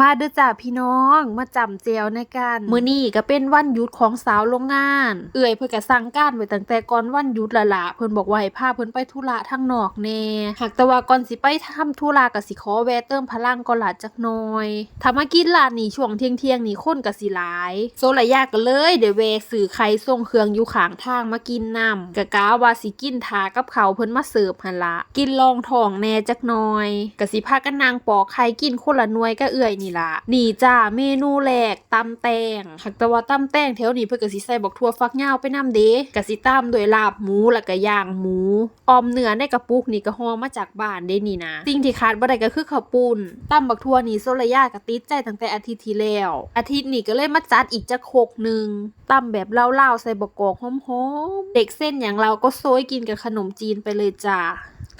มาเด้อจ้าพี่น้องมาจำเจียวในกันมื้อนี้ก็เป็นวันหยุดของสาวโรงงาน เอื่อยเพิ่นก็สั่งการไว้ตั้งแต่ก่อนวันหยุดละละเพิ่นบอกว่าให้พาเพิ่นไปธุระทางนอกแน่หากแต่ว่าก่อนสิไปทำธุระก็สิขอแวะเติมพลังก่อนละจักหน่อยถ้ามากินร้านนี้ช่วงเที่ยงๆนี่คนก็สิหลาย โซละยาก็เลยเดี๋ยวแวะซื้อไข่ส่งเครื่องอยู่ข้างทางมากินนํกะกาว่าสิกินทากับเขาเพิ่นมาเสิร์ฟหั่นละกินลองท้องแหน่จักหน่อยก็สิพากันนางปอกไข่กินคนละหน่วยก็เอื่อยนี่ล่ะนี่จ้าเมนูแรกตำแตงหักต่ว่าตำแตงแถวนี้เพิ่นก็สิใส่บักทั่วฟักยาวไปน้ำเด้ก็สิตามด้วยลาบหมูแล้วก็ย่างหมูออมเนื้อในกระปุกนี่ก็ห่อมาจากบ้านเด้นี่นะสิ่งที่ขาดบ่ได้ก็คือข้าวปุ้นตำบักทั่วนี่โซลยาก็ติดใจตั้งแต่อาทิตย์ที่แล้ว อาทิตย์นี้ก็เลยมาจัดอีกจักโคกหนึ่งตำแบบเล่าๆใส่บกกอกหอมๆเด็กเส้นอย่างเราก็โซยกินกับขนมจีนไปเลยจ้า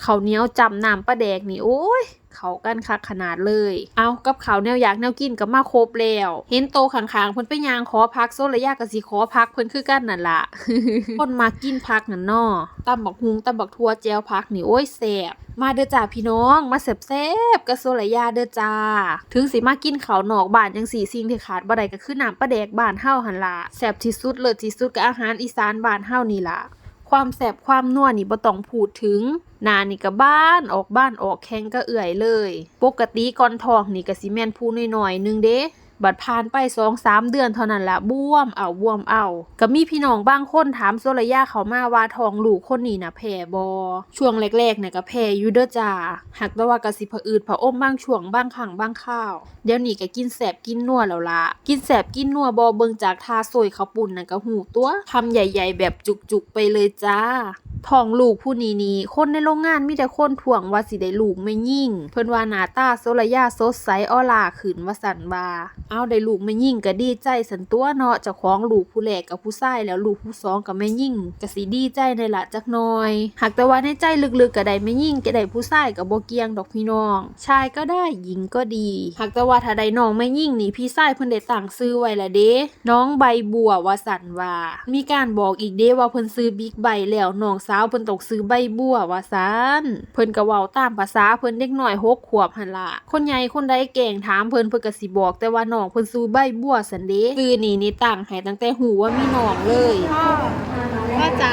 ข้าวเหนียวจำน้ำปลาแดกนี่โอ้ย เขากันคักขนาดเลย เอากับเขาแนวอยากแนวกินก็มาครบแล้ว เห็นโตข้างๆเพิ่นไปยางขอพักโซระยะก็สิขอพักเพิ่นคือกันนั่นล่ะคนมากินพักนั่นนอตำบักฮุงตำบักทัวแจวพักนี่โอ้ยแซ่บมาเด้อจ้าพี่น้องมาแซ่บกับโซระยาเด้อจ้า ถึงสิมากินเขาวนอกบ้านจังสี่สิ่งที่ขาดบ่ได้ก็คือน้ำปลาแดกบ้านเฮาหันละแซ่บที่สุดเลิศที่สุดก็อาหารอีสานบ้านเฮานี่ละ ความแสบความนัวนี่บ่ต้องพูดถึง หนานี่ก็บ้านออกบ้านออกแข้งก็เอื่อยเลย ปกติก่อนทองนี่ก็สิแม่นผู้น้อยๆหนึงเด้ บัดผ่านไปสองสามเดือนเท่านั้นละบวมเอาบวมเอาก็มีพี่น้องบางคนถามโซระยะเขามาว่าทองลูกคนนี้นะแพ้บอช่วงแรกๆเนี่ยก็แพ้อยู่เด้อจ้าหากแต่ว่าก็สิผะอืดผะอมบางช่วงบางครั้งบางข้าวเดี๋ยวนี้ก็กินแสบกินนัวแล้วละกินแสบกินนัวบอเบิงจากทาโซยเขาปุ่นน่ะก็หูตัวคำใหญ่ ๆ แบบจุกๆไปเลยจ้า ทองลูกผู้นี้นี่คนในโรงงานมีแต่คนถ่วงว่าสิได้ลูกไม่ยิ่ง เพิ่นว่าหน้าตาโซระยาสดใสออลาขึ้นว่าสันว่าเอาได้ลูกไม่ยิ่งก็ดีใจสันตัวเนาะเจ้าของลูกผู้แรกกับผู้ชายแล้วลูกผู้สองก็ไม่ยิ่งก็สิดีใจในละจักหน่อย หากแต่ว่าในใจลึกๆก็ได้ไม่ยิ่งก็ได้ผู้ชายก็บ่เกียงดอกพี่น้อง ชายก็ได้หญิงก็ดี หากแต่ว่าถ้าได้น้องไม่ยิ่งนี่พี่ชายเพิ่นได้ตั้งซื้อไว้ละเด้น้องใบบัวว่าสันว่ามีการบอกอีกเด้ว่าเพิ่นซื้อบิ๊กไบแล้วน้องสาวเพิ่นตกซื้อใบบัวว่าซันเพิ่นก็เว้าตามภาษาเพิ่นเด็กน้อยหกขวบหั่นล่ะคนใหญ่คนใดแก่งถามเพิ่นเพิ่นก็สิบอก แต่ว่าน้องเพิ่นซื้อใบบัวสันเด้ซื้อนี่นี่ตั้งให้ตั้งแต่หูว่ามีน้องเลยพ่อพ่อจ๋า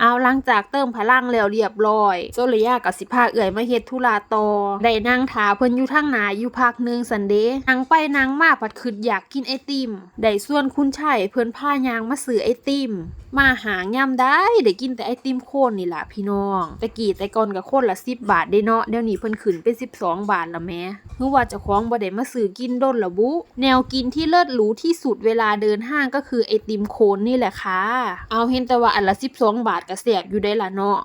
เอาหลังจากเติมพลังแล้วเรียบร้อยโซเลยยากับสิพาเอื่อยมาเฮ็ดธุระต่อได้นั่งถาเพิ่นอยู่ทางหนาอยู่พักหนึ่งสันเดนั่งไปนั่งมาผัดคืดอยากกินไอติมได้ส่วนคุณชายเพิ่นพายางมาซื้อไอติม มาหางย่ำได้ได้กินแต่ไอติมโคนนี่ล่ะพี่น้องแต่กี้แต่ก่อนก็โคนละ10บบาทได้เนาะเดี๋ยวนี้เพิ่นขึ้นเป็น12บสองบาทละแหม่นึกว่าเจ้าของบ่ได้มาซื้อกินด้นละบุ แนวกินที่เลิศหรูที่สุดเวลาเดินห้างก็คือไอติมโคนนี่แหละค่ะเอาเห็นแต่ว่าอันละ12บาทก็แสบอยู่ได้ละเนาะ